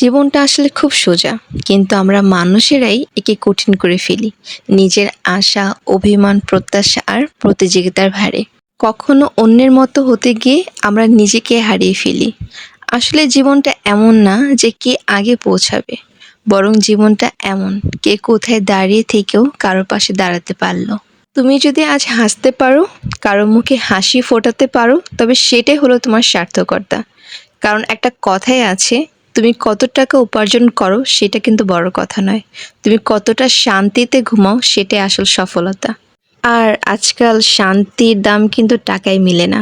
জীবনটা আসলে খুব সোজা, কিন্তু আমরা মানুষেরাই একে কঠিন করে ফেলি। নিজের আশা, অভিমান, প্রত্যাশা আর প্রতিযোগিতার ভারে। কখনো অন্যের মতো হতে গিয়ে আমরা নিজেকে হারিয়ে ফেলি। আসলে জীবনটা এমন না যে কে আগে পৌঁছাবে, বরং জীবনটা এমন, কে কোথায় দাঁড়িয়ে থেকেও কারও পাশে দাঁড়াতে পারল। তুমি যদি আজ হাসতে পারো, কারও মুখে হাসি ফোটাতে পারো, তবে সেটাই হলো তোমার সার্থকতা কারণ একটা কথাই আছে তুমি কত টাকা উপার্জন করো সেটা কিন্তু বড় কথা নয়। তুমি কতটা শান্তিতে ঘুমাও সেটাই আসল সফলতা। আর আজকাল শান্তির দাম কিন্তু টাকায় মিলে না।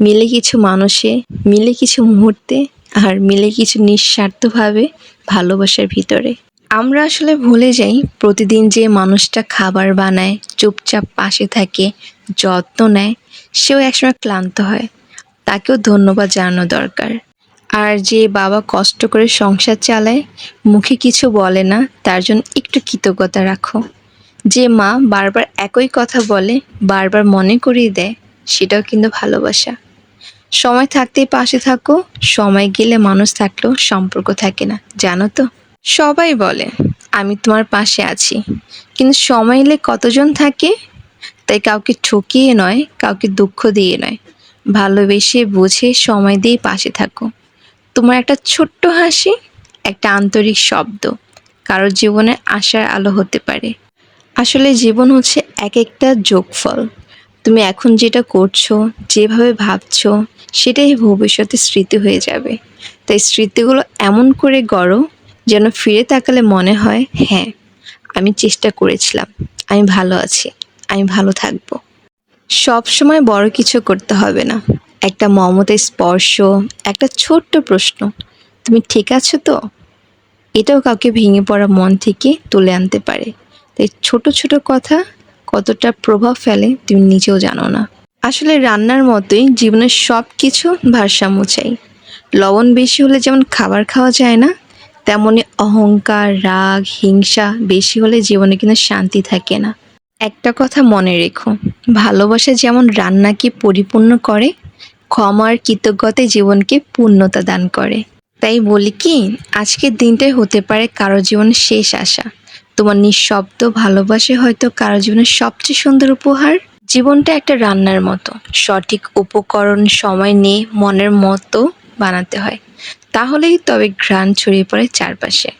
মিলে কিছু মানুষে, মিলে কিছু মুহূর্তে, আর মিলে কিছু নিঃস্বার্থভাবে ভালোবাসার ভিতরে। আমরা আসলে ভুলে যাই, প্রতিদিন যে মানুষটা খাবার বানায়, চুপচাপ পাশে থাকে, যত্ন নেয়, সেও একসময় ক্লান্ত হয়। তাকেও ধন্যবাদ জানানো দরকার। আর যে বাবা কষ্ট করে সংসার চালায়, মুখে কিছু বলে না, তার জন্য একটু কৃতজ্ঞতা রাখো। যে মা বারবার একই কথা বলে, বারবার মনে করিয়ে দেয়, সেটাও কিন্তু ভালোবাসা। সময় থাকতেই পাশে থাকো, সময় গেলে মানুষ থাকলেও সম্পর্ক থাকে না, জানো তো? সবাই বলে, আমি তোমার পাশে আছি। কিন্তু সময় এলে কতজন থাকে? তাই কাউকে ঠকিয়ে নয়, কাউকে দুঃখ দিয়ে নয়। ভালোবেসে বুঝে সময় দিয়ে পাশে থাকো। তোমার একটা ছোট্ট হাসি, একটা আন্তরিক শব্দ। কারোর জীবনে আশার আলো হতে পারে। আসলে জীবন হচ্ছে এক একটা যোগফল। তুমি এখন যেটা করছ, যেভাবে ভাবছ, সেটাই ভবিষ্যতে স্মৃতি হয়ে যাবে। তাই স্মৃতিগুলো এমন করে গড়ো, যেন ফিরে তাকালে মনে হয় হ্যাঁ আমি চেষ্টা করেছিলাম। আমি ভালো আছি। আমি ভালো থাকব। সব সময় বড় কিছু করতে হবে না। একটা মমতার স্পর্শ, একটা ছোট্ট প্রশ্ন, তুমি ঠিক আছো তো? এটাও কাউকে ভেঙে পড়া মন থেকে তুলে আনতে পারে। তাই ছোট ছোট কথা কতটা প্রভাব ফেলে তুমি নিজেও জানো না। আসলে রান্নার মতোই জীবনের সব কিছু ভারসাম্য চাই। লবণ বেশি হলে যেমন খাবার খাওয়া যায় না, তেমনি অহংকার, রাগ, হিংসা বেশি হলে জীবনে কিন্তু শান্তি থাকে না। একটা কথা মনে রেখো, ভালোবাসা যেমন রান্নাকে পরিপূর্ণ করে ক্ষমার কৃতজ্ঞতায় জীবনকে পূর্ণতা দান করে। তাই বলি কি, আজকের দিনটাই হতে পারে কারও জীবন শেষ আশা। তোমার নিঃশব্দ ভালোবাসে হয়তো কারও জীবনের সবচেয়ে সুন্দর উপহার। জীবনটা একটা রান্নার মতো। সঠিক উপকরণ, সময় নিয়ে মনের মতো বানাতে হয়। তাহলেই তবে ঘ্রাণ ছড়িয়ে পড়ে চারপাশে।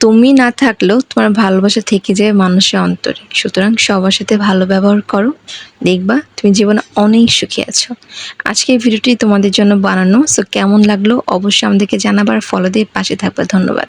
তুমি না থাকলেও তোমার ভালোবাসা থেকে যায় মানুষের অন্তরে। সুতরাং সবার সাথে ভালো ব্যবহার করো, দেখবা তুমি জীবনে অনেক সুখী আছো। আজকে ভিডিওটি তোমাদের জন্য বানানো সো কেমন লাগল অবশ্যই আমাদেরকে জানাবার ফলো দিয়ে পাশে থাকবে। ধন্যবাদ।